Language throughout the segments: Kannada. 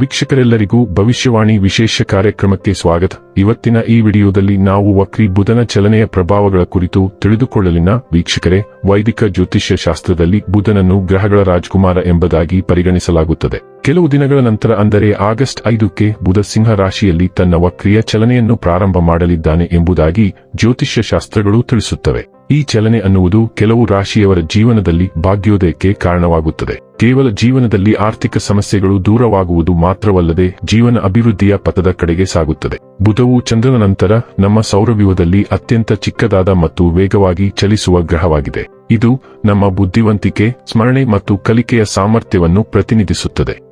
ವೀಕ್ಷಕರೆಲ್ಲರಿಗೂ ಭವಿಷ್ಯವಾಣಿ ವಿಶೇಷ ಕಾರ್ಯಕ್ರಮಕ್ಕೆ ಸ್ವಾಗತ. ಇವತ್ತಿನ ಈ ವಿಡಿಯೋದಲ್ಲಿ ನಾವು ವಕ್ರಿ ಬುಧನ ಚಲನೆಯ ಪ್ರಭಾವಗಳ ಕುರಿತು ತಿಳಿದುಕೊಳ್ಳಲಿನ ವೀಕ್ಷಕರೇ, ವೈದಿಕ ಜ್ಯೋತಿಷ್ಯ ಶಾಸ್ತ್ರದಲ್ಲಿ ಬುಧನನ್ನು ಗ್ರಹಗಳ ರಾಜಕುಮಾರ ಎಂಬುದಾಗಿ ಪರಿಗಣಿಸಲಾಗುತ್ತದೆ. ಕೆಲವು ದಿನಗಳ ನಂತರ ಅಂದರೆ ಆಗಸ್ಟ್ ಐದಕ್ಕೆ ಬುಧ ಸಿಂಹ ರಾಶಿಯಲ್ಲಿ ತನ್ನ ವಕ್ರಿಯ ಚಲನೆಯನ್ನು ಪ್ರಾರಂಭ ಮಾಡಲಿದ್ದಾನೆ ಎಂಬುದಾಗಿ ಜ್ಯೋತಿಷ್ಯ ಶಾಸ್ತ್ರಗಳು ತಿಳಿಸುತ್ತವೆ. ಈ ಚಲನೆ ಅನ್ನುವುದು ಕೆಲವು ರಾಶಿಯವರ ಜೀವನದಲ್ಲಿ ಭಾಗ್ಯೋದಯಕ್ಕೆ ಕಾರಣವಾಗುತ್ತದೆ. ಕೇವಲ ಜೀವನದಲ್ಲಿ ಆರ್ಥಿಕ ಸಮಸ್ಯೆಗಳು ದೂರವಾಗುವುದು ಮಾತ್ರವಲ್ಲದೆ ಜೀವನ ಅಭಿವೃದ್ಧಿಯ ಪಥದ ಕಡೆಗೆ ಸಾಗುತ್ತದೆ. ಬುಧವು ಚಂದ್ರನ ನಂತರ ನಮ್ಮ ಸೌರವ್ಯೂಹದಲ್ಲಿ ಅತ್ಯಂತ ಚಿಕ್ಕದಾದ ಮತ್ತು ವೇಗವಾಗಿ ಚಲಿಸುವ ಗ್ರಹವಾಗಿದೆ. ಇದು ನಮ್ಮ ಬುದ್ಧಿವಂತಿಕೆ, ಸ್ಮರಣೆ ಮತ್ತು ಕಲಿಕೆಯ ಸಾಮರ್ಥ್ಯವನ್ನು ಪ್ರತಿನಿಧಿಸುತ್ತದೆ.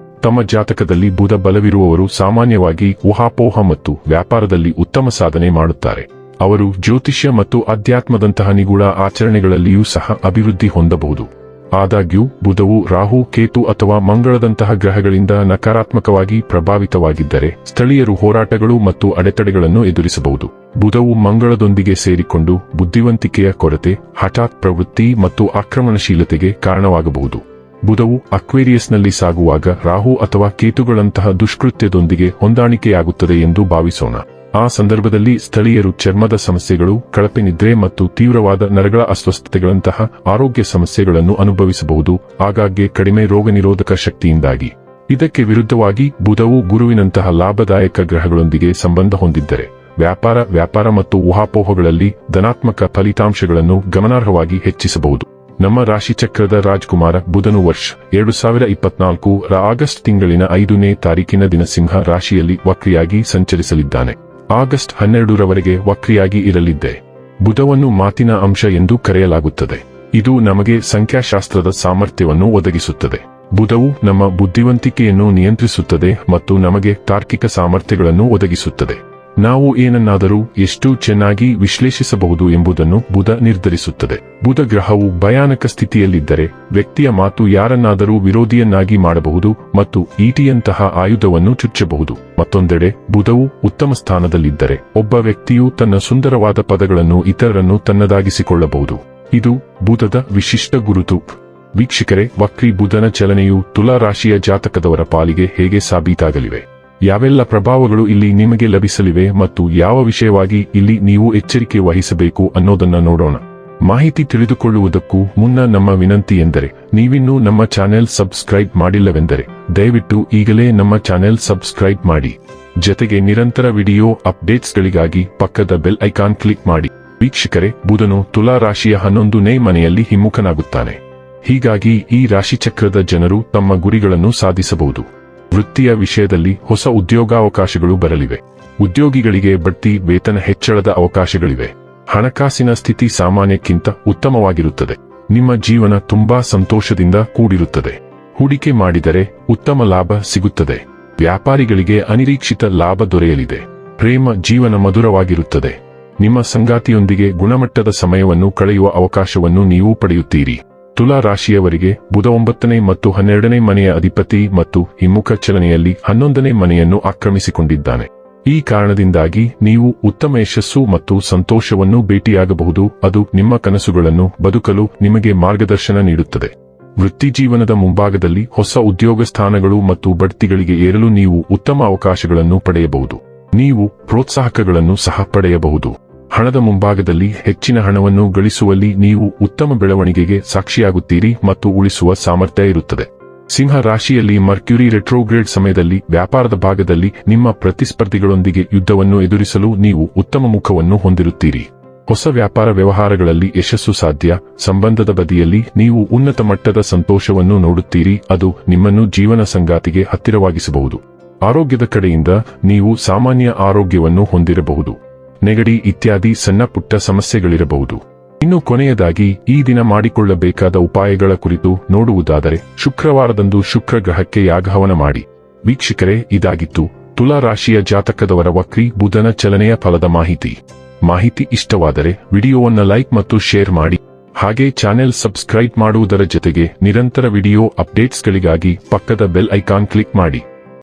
ತಮ್ಮ ಜಾತಕದಲ್ಲಿ ಬುಧ ಬಲವಿರುವವರು ಸಾಮಾನ್ಯವಾಗಿ ಊಹಾಪೋಹ ಮತ್ತು ವ್ಯಾಪಾರದಲ್ಲಿ ಉತ್ತಮ ಸಾಧನೆ ಮಾಡುತ್ತಾರೆ. ಅವರು ಜ್ಯೋತಿಷ್ಯ ಮತ್ತು ಅಧ್ಯಾತ್ಮದಂತಹ ನಿಗೂಢ ಆಚರಣೆಗಳಲ್ಲಿಯೂ ಸಹ ಅಭಿವೃದ್ಧಿ ಹೊಂದಬಹುದು. ಆದಾಗ್ಯೂ, ಬುಧವು ರಾಹು, ಕೇತು ಅಥವಾ ಮಂಗಳದಂತಹ ಗ್ರಹಗಳಿಂದ ನಕಾರಾತ್ಮಕವಾಗಿ ಪ್ರಭಾವಿತವಾಗಿದ್ದರೆ ಸ್ಥಳೀಯರು ಹೋರಾಟಗಳು ಮತ್ತು ಅಡೆತಡೆಗಳನ್ನು ಎದುರಿಸಬಹುದು. ಬುಧವು ಮಂಗಳದೊಂದಿಗೆ ಸೇರಿಕೊಂಡು ಬುದ್ಧಿವಂತಿಕೆಯ ಕೊರತೆ, ಹಠಾತ್ ಪ್ರವೃತ್ತಿ ಮತ್ತು ಆಕ್ರಮಣಶೀಲತೆಗೆ ಕಾರಣವಾಗಬಹುದು. ಬುಧವು ಅಕ್ವೇರಿಯಸ್ನಲ್ಲಿ ಸಾಗುವಾಗ ರಾಹು ಅಥವಾ ಕೇತುಗಳಂತಹ ದುಷ್ಕೃತ್ಯದೊಂದಿಗೆ ಹೊಂದಾಣಿಕೆಯಾಗುತ್ತದೆ ಎಂದು ಭಾವಿಸೋಣ. ಆ ಸಂದರ್ಭದಲ್ಲಿ ಸ್ಥಳೀಯರು ಚರ್ಮದ ಸಮಸ್ಯೆಗಳು, ಕಳಪೆ ನಿದ್ರೆ ಮತ್ತು ತೀವ್ರವಾದ ನರಗಳ ಅಸ್ವಸ್ಥತೆಗಳಂತಹ ಆರೋಗ್ಯ ಸಮಸ್ಯೆಗಳನ್ನು ಅನುಭವಿಸಬಹುದು, ಆಗಾಗ್ಗೆ ಕಡಿಮೆ ರೋಗನಿರೋಧಕ ಶಕ್ತಿಯಿಂದಾಗಿ. ಇದಕ್ಕೆ ವಿರುದ್ಧವಾಗಿ ಬುಧವು ಗುರುವಿನಂತಹ ಲಾಭದಾಯಕ ಗ್ರಹಗಳೊಂದಿಗೆ ಸಂಬಂಧ ಹೊಂದಿದ್ದರೆ, ವ್ಯಾಪಾರ ವ್ಯಾಪಾರ ಮತ್ತು ಊಹಾಪೋಹಗಳಲ್ಲಿ ಧನಾತ್ಮಕ ಫಲಿತಾಂಶಗಳನ್ನು ಗಮನಾರ್ಹವಾಗಿ ಹೆಚ್ಚಿಸಬಹುದು. ನಮ್ಮ ರಾಶಿಚಕ್ರದ ರಾಜ್ಕುಮಾರ ಬುಧನು ವರ್ಷ ಎರಡು ಸಾವಿರ ಇಪ್ಪತ್ನಾಲ್ಕು ರ ಆಗಸ್ಟ್ ತಿಂಗಳಿನ ಐದನೇ ತಾರೀಕಿನ ದಿನ ಸಿಂಹ ರಾಶಿಯಲ್ಲಿ ವಕ್ರಿಯಾಗಿ ಸಂಚರಿಸಲಿದ್ದಾನೆ. ಆಗಸ್ಟ್ ಹನ್ನೆರಡರವರೆಗೆ ವಕ್ರಿಯಾಗಿ ಇರಲಿದ್ದೆ. ಬುಧವನ್ನು ಮಾತಿನ ಅಂಶ ಎಂದು ಕರೆಯಲಾಗುತ್ತದೆ. ಇದು ನಮಗೆ ಸಂಖ್ಯಾಶಾಸ್ತ್ರದ ಸಾಮರ್ಥ್ಯವನ್ನು ಒದಗಿಸುತ್ತದೆ. ಬುಧವು ನಮ್ಮ ಬುದ್ಧಿವಂತಿಕೆಯನ್ನು ನಿಯಂತ್ರಿಸುತ್ತದೆ ಮತ್ತು ನಮಗೆ ತಾರ್ಕಿಕ ಸಾಮರ್ಥ್ಯಗಳನ್ನು ಒದಗಿಸುತ್ತದೆ. ನಾವು ಏನನ್ನಾದರೂ ಎಷ್ಟು ಚೆನ್ನಾಗಿ ವಿಶ್ಲೇಷಿಸಬಹುದು ಎಂಬುದನ್ನು ಬುಧ ನಿರ್ಧರಿಸುತ್ತದೆ. ಬುಧ ಗ್ರಹವು ಭಯಾನಕ ಸ್ಥಿತಿಯಲ್ಲಿದ್ದರೆ ವ್ಯಕ್ತಿಯ ಮಾತು ಯಾರನ್ನಾದರೂ ವಿರೋಧಿಯನ್ನಾಗಿ ಮಾಡಬಹುದು ಮತ್ತು ಈಟಿಯಂತಹ ಆಯುಧವನ್ನು ಚುಚ್ಚಬಹುದು. ಮತ್ತೊಂದೆಡೆ ಬುಧವು ಉತ್ತಮ ಸ್ಥಾನದಲ್ಲಿದ್ದರೆ ಒಬ್ಬ ವ್ಯಕ್ತಿಯು ತನ್ನ ಸುಂದರವಾದ ಪದಗಳನ್ನು ಇತರರನ್ನು ತನ್ನದಾಗಿಸಿಕೊಳ್ಳಬಹುದು. ಇದು ಬುಧದ ವಿಶಿಷ್ಟ ಗುರುತು. ವೀಕ್ಷಕರೇ, ವಕ್ರಿ ಬುಧನ ಚಲನೆಯು ತುಲಾ ರಾಶಿಯ ಜಾತಕದವರ ಪಾಲಿಗೆ ಹೇಗೆ ಸಾಬೀತಾಗಲಿವೆ? ಯಾವೆಲ್ಲ ಪ್ರಭಾವಗಳು ಇಲ್ಲಿ ನಿಮಗೆ ಲಭಿಸಲಿವೆ ಮತ್ತು ಯಾವ ವಿಷಯವಾಗಿ ಇಲ್ಲಿ ನೀವು ಎಚ್ಚರಿಕೆ ವಹಿಸಬೇಕು ಅನ್ನೋದನ್ನ ನೋಡೋಣ. ಮಾಹಿತಿ ತಿಳಿದುಕೊಳ್ಳುವುದಕ್ಕೂ ಮುನ್ನ ನಮ್ಮ ವಿನಂತಿ ಎಂದರೆ, ನೀವಿನ್ನೂ ನಮ್ಮ ಚಾನೆಲ್ ಸಬ್ಸ್ಕ್ರೈಬ್ ಮಾಡಿಲ್ಲವೆಂದರೆ, ದಯವಿಟ್ಟು ಈಗಲೇ ನಮ್ಮ ಚಾನೆಲ್ ಸಬ್ಸ್ಕ್ರೈಬ್ ಮಾಡಿ. ಜತೆಗೆ ನಿರಂತರ ವಿಡಿಯೋ ಅಪ್ಡೇಟ್ಸ್ಗಳಿಗಾಗಿ ಪಕ್ಕದ ಬೆಲ್ ಐಕಾನ್ ಕ್ಲಿಕ್ ಮಾಡಿ. ವೀಕ್ಷಕರೇ, ಬುಧನು ತುಲಾ ರಾಶಿಯ ಹನ್ನೊಂದನೇ ಮನೆಯಲ್ಲಿ ಹಿಮ್ಮುಖನಾಗುತ್ತಾನೆ. ಹೀಗಾಗಿ ಈ ರಾಶಿಚಕ್ರದ ಜನರು ತಮ್ಮ ಗುರಿಗಳನ್ನು ಸಾಧಿಸಬಹುದು. ವೃತ್ತಿಯ ವಿಷಯದಲ್ಲಿ ಹೊಸ ಉದ್ಯೋಗಾವಕಾಶಗಳು ಬರಲಿವೆ. ಉದ್ಯೋಗಿಗಳಿಗೆ ಬಡ್ತಿ, ವೇತನ ಹೆಚ್ಚಳದ ಅವಕಾಶಗಳಿವೆ. ಹಣಕಾಸಿನ ಸ್ಥಿತಿ ಸಾಮಾನ್ಯಕ್ಕಿಂತ ಉತ್ತಮವಾಗಿರುತ್ತದೆ. ನಿಮ್ಮ ಜೀವನ ತುಂಬಾ ಸಂತೋಷದಿಂದ ಕೂಡಿರುತ್ತದೆ. ಹೂಡಿಕೆ ಮಾಡಿದರೆ ಉತ್ತಮ ಲಾಭ ಸಿಗುತ್ತದೆ. ವ್ಯಾಪಾರಿಗಳಿಗೆ ಅನಿರೀಕ್ಷಿತ ಲಾಭ ದೊರೆಯಲಿದೆ. ಪ್ರೇಮ ಜೀವನ ಮಧುರವಾಗಿರುತ್ತದೆ. ನಿಮ್ಮ ಸಂಗಾತಿಯೊಂದಿಗೆ ಗುಣಮಟ್ಟದ ಸಮಯವನ್ನು ಕಳೆಯುವ ಅವಕಾಶವನ್ನು ನೀವು ಪಡೆಯುತ್ತೀರಿ. ತುಲಾ ರಾಶಿಯವರಿಗೆ ಬುಧ ಒಂಬತ್ತನೇ ಮತ್ತು ಹನ್ನೆರಡನೇ ಮನೆಯ ಅಧಿಪತಿ ಮತ್ತು ಹಿಮ್ಮುಖ ಚಲನೆಯಲ್ಲಿ ಹನ್ನೊಂದನೇ ಮನೆಯನ್ನು ಆಕ್ರಮಿಸಿಕೊಂಡಿದ್ದಾನೆ. ಈ ಕಾರಣದಿಂದಾಗಿ ನೀವು ಉತ್ತಮ ಯಶಸ್ಸು ಮತ್ತು ಸಂತೋಷವನ್ನು ಭೇಟಿಯಾಗಬಹುದು, ಅದು ನಿಮ್ಮ ಕನಸುಗಳನ್ನು ಬದುಕಲು ನಿಮಗೆ ಮಾರ್ಗದರ್ಶನ ನೀಡುತ್ತದೆ. ವೃತ್ತಿಜೀವನದ ಮುಂಭಾಗದಲ್ಲಿ ಹೊಸ ಉದ್ಯೋಗ ಸ್ಥಾನಗಳು ಮತ್ತು ಬಡ್ತಿಗಳಿಗೆ ಏರಲು ನೀವು ಉತ್ತಮ ಅವಕಾಶಗಳನ್ನು ಪಡೆಯಬಹುದು. ನೀವು ಪ್ರೋತ್ಸಾಹಕಗಳನ್ನು ಸಹ ಪಡೆಯಬಹುದು. ಹಣದ ಮುಂಭಾಗದಲ್ಲಿ ಹೆಚ್ಚಿನ ಹಣವನ್ನು ಗಳಿಸುವಲ್ಲಿ ನೀವು ಉತ್ತಮ ಬೆಳವಣಿಗೆಗೆ ಸಾಕ್ಷಿಯಾಗುತ್ತೀರಿ ಮತ್ತು ಉಳಿಸುವ ಸಾಮರ್ಥ್ಯ ಇರುತ್ತದೆ. ಸಿಂಹ ರಾಶಿಯಲ್ಲಿ ಮರ್ಕ್ಯುರಿ ರೆಟ್ರೋಗ್ರೇಡ್ ಸಮಯದಲ್ಲಿ ವ್ಯಾಪಾರದ ಭಾಗದಲ್ಲಿ ನಿಮ್ಮ ಪ್ರತಿಸ್ಪರ್ಧಿಗಳೊಂದಿಗೆ ಯುದ್ಧವನ್ನು ಎದುರಿಸಲು ನೀವು ಉತ್ತಮ ಮುಖವನ್ನು ಹೊಂದಿರುತ್ತೀರಿ. ಹೊಸ ವ್ಯಾಪಾರ ವ್ಯವಹಾರಗಳಲ್ಲಿ ಯಶಸ್ಸು ಸಾಧ್ಯ, ಸಂಬಂಧದ ಬದಿಯಲ್ಲಿ ನೀವು ಉನ್ನತ ಮಟ್ಟದ ಸಂತೋಷವನ್ನು ನೋಡುತ್ತೀರಿ, ಅದು ನಿಮ್ಮನ್ನು ಜೀವನ ಸಂಗಾತಿಗೆ ಹತ್ತಿರವಾಗಿಸಬಹುದು. ಆರೋಗ್ಯದ ಕಡೆಯಿಂದ ನೀವು ಸಾಮಾನ್ಯ ಆರೋಗ್ಯವನ್ನು ಹೊಂದಿರಬಹುದು. ನೆಗಡಿ ಇತ್ಯಾದಿ ಸಣ್ಣ ಪುಟ್ಟ ಸಮಸ್ಯೆಗಳಿರಬಹುದು. ಇನ್ನು ಕೊನೆಯದಾಗಿ, ಈ ದಿನ ಮಾಡಿಕೊಳ್ಳಬೇಕಾದ ಉಪಾಯಗಳ ಕುರಿತು ನೋಡುವುದಾದರೆ, ಶುಕ್ರವಾರದಂದು ಶುಕ್ರ ಗ್ರಹಕ್ಕೆ ಯಾಗಹವನ ಮಾಡಿ. ವೀಕ್ಷಕರೇ, ಇದಾಗಿತ್ತು. ತುಲಾ ರಾಶಿಯ ಜಾತಕದವರ ವಕ್ರಿ ಬುಧನ ಚಲನೆಯ ಫಲದ ಮಾಹಿತಿ. ಮಾಹಿತಿ ಇಷ್ಟವಾದರೆ, ವಿಡಿಯೋವನ್ನು ಲೈಕ್ ಮತ್ತು ಶೇರ್ ಮಾಡಿ. ಹಾಗೆ ಚಾನೆಲ್ ಸಬ್ಸ್ಕ್ರೈಬ್ ಮಾಡುವುದರ ಜೊತೆಗೆ ನಿರಂತರ ವಿಡಿಯೋ ಅಪ್ಡೇಟ್ಸ್ಗಳಿಗಾಗಿ ಪಕ್ಕದ ಬೆಲ್ ಐಕಾನ್ ಕ್ಲಿಕ್ ಮಾಡಿ.